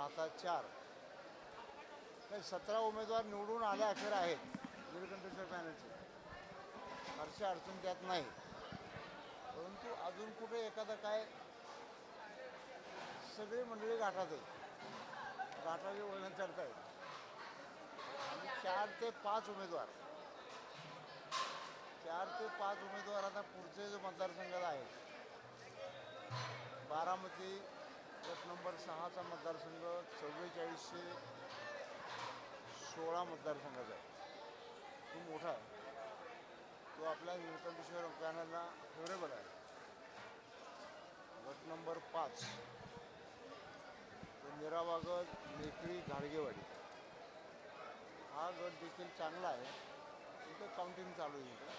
राहतात चार. काही सतरा उमेदवार निवडून आले अखेर आहेत निळकंठेश्वर पॅनलचे फारशी अडचण त्यात नाही. परंतु अजून कुठे एखादं काय सगळी मंडळी गाठात आहे गाठाची वळण चढतायत. आणि चार ते पाच उमेदवार. चार ते पाच उमेदवार आता पुढचे जो मतदारसंघात आहे बारामती गट नंबर सहाचा मतदारसंघ चव्वेचाळीसशे सोळा मतदारसंघाचा आहे. खूप मोठा आहे. तो आपल्या निळकंठेश्वर पॅनलला फेवरेबल आहे. गट नंबर पाच. तो निरावागत मेकळी घाडगेवाडी. हा गट देखील चांगला आहे. इथं काउंटिंग चालू आहे इथं.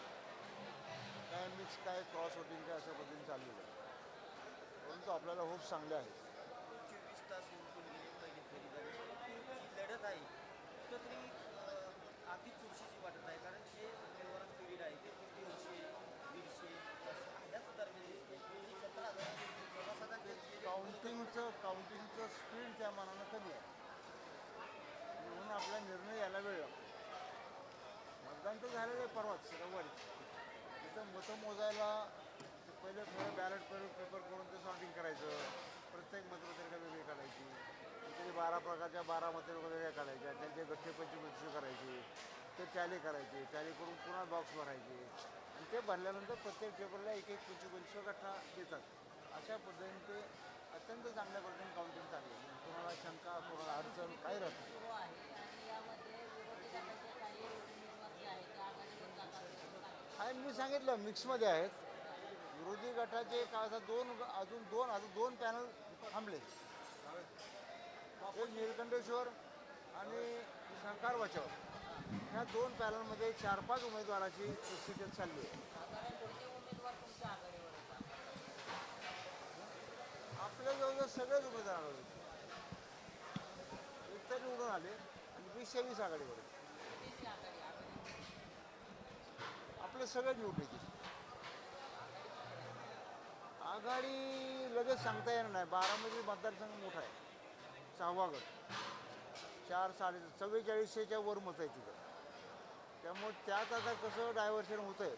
काय मिक्स काय क्रॉस वोटिंग काय अशा पद्धतीने चालू आहे. परंतु आपल्याला होप चांगले आहेत. तास उलटून गेले पहिली फेरी जी लढत आहे कुठंतरी अं, अगदी चुरशीची वाटत आहे कारण जे उमेदवार पिरियड आहे ते दोनशे दीडशे ह्याच दरम्यान दिसते सतरा हजार सभासदांचे काउंटिंगचं काउंटिंगचं स्पीड त्या मानानं कमी आहे. म्हणून आपला निर्णय यायला वेळ लागतो. मतदान तर झालेलं आहे परवाच रविवारी तिथं मतं मोजायला पहिले थोडं बॅलेट पेपर पेपर करून ते सॉर्टिंग करायचं. प्रत्येक मतपत्रिका वेगळी बारा प्रकारच्या बारा वेगळ्या काढायच्या त्यांचे गठ्ठे पंचवीस करायचे ते टॅली करायचे टॅली करून पुन्हा बॉक्स भरायचे. आणि ते भरल्यानंतर प्रत्येक पेपरला एक एक पंचवीस गठ्ठा देतात. अशा पद्धतीने ते अत्यंत चांगल्या पद्धतीने काउंटिंग चालू आहे. म्हणजे कोणाला शंका कोणाला अडचण काही राहत सुरू आहे. मी सांगितलं मिक्समध्ये आहेत. विरोधी गटाचे का आता दोन अजून दोन अजून दोन पॅनल थांबले. एक निळकंठेश्वर आणि शंकार बचाव ह्या दोन पॅनलमध्ये चार पाच उमेदवाराची स्थिती चालली आहे. आपल्या जवळजवळ सगळेच उमेदवार आले होते निवडून आले आणि वीसशे वीस आघाडीवर आपले सगळे निवडून आघाडी लगेच सांगता येणार नाही. बारामती मतदारसंघ मोठा आहे. सहावा गट चार साडे चव्वेचाळीसशेच्या वर मत आहे तिथं. त्यामुळे त्यात आता कसं डायव्हर्शन होतं आहे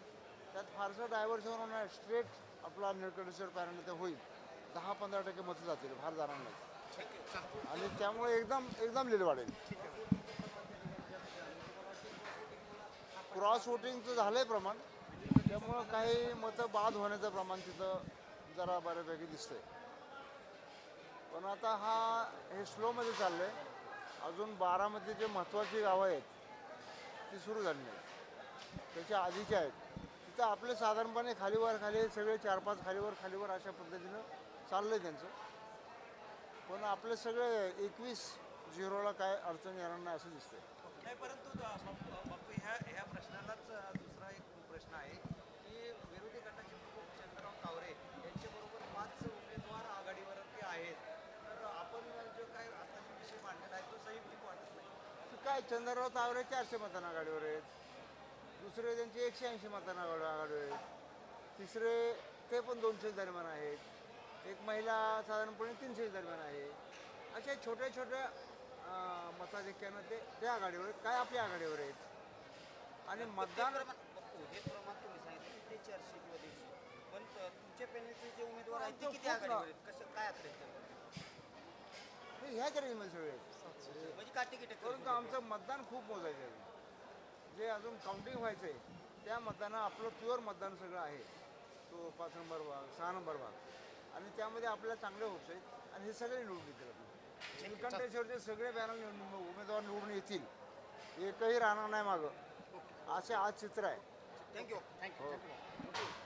त्यात फारसं डायव्हर्शन होणार स्ट्रेट आपला निळकंडेश्वर पॅरेंट होईल. दहा पंधरा टक्के मतं जातील फार जाणार नाही. आणि त्यामुळे एकदम एकदम लीड वाढेल. क्रॉस वोटिंगचं झालं आहे प्रमाण त्यामुळं काही मतं बाद होण्याचं प्रमाण तिथं जरा बऱ्यापैकी दिसतंय. पण आता हा हे स्लोमध्ये चाललं आहे अजून बारामध्ये जे महत्त्वाची गावं आहेत ती सुरू झाली आहेत. त्याच्या आधीच्या आहेत. तिथं आपले साधारणपणे खालीवर खाली सगळे चार पाच खालीवर खालीवर अशा पद्धतीनं चाललं आहे त्यांचं. पण आपले सगळे एकवीस झिरोला काय अडचण येणार नाही असं दिसतंय. नाही परंतु बापू ह्या ह्या प्रश्नालाच दुसरा एक प्रश्न आहे की विरोधी गटाचे प्रमुख चंद्रराव कावरे यांच्याबरोबर पाच उमेदवार आघाडीवरती आहेत तर आपण जो काय आता जो विषय मांडलेला आहे तो संयुक्तिक वाटत नाही तर काय चंद्रराव तावरे चारशे मतांना आघाडीवर आहेत. दुसरे त्यांचे एकशे ऐंशी मतांना आघाडी आघाडीवर आहेत. तिसरे ते पण दोनशे दरम्यान आहेत. एक महिला साधारणपणे तीनशे दरम्यान आहे. अशा छोट्या छोट्या मताधिक्यानं ते ते आघाडीवर आहेत. काय आपल्या आघाडीवर आहेत? आणि मतदान हे प्रमाण तुम्ही सांगितलं ते चारशे किंवा दीडशे. पण तुमच्या पॅनलचे जे उमेदवार आहेत ते किती आघाडीवर आहेत? कसं काय हे ह्याच रेंजमध्ये सगळे? आहेत म्हणजे काटे किटे परंतु आमचं मतदान खूप मोजायचं आहे. जे अजून काउंटिंग व्हायचं आहे त्या मतदानात आपलं प्युअर मतदान सगळं आहे. तो पाच नंबर भाग सहा नंबर भाग. आणि त्यामध्ये आपल्याला चांगले होप्स आहेत आणि हे सगळे निवडून येतील निलकंठेश्वरचे सगळे बॅनर निवडून उमेदवार निवडून येतील. एकही राहणार नाही मागं. असे आज चित्र आहे. Thank you thank you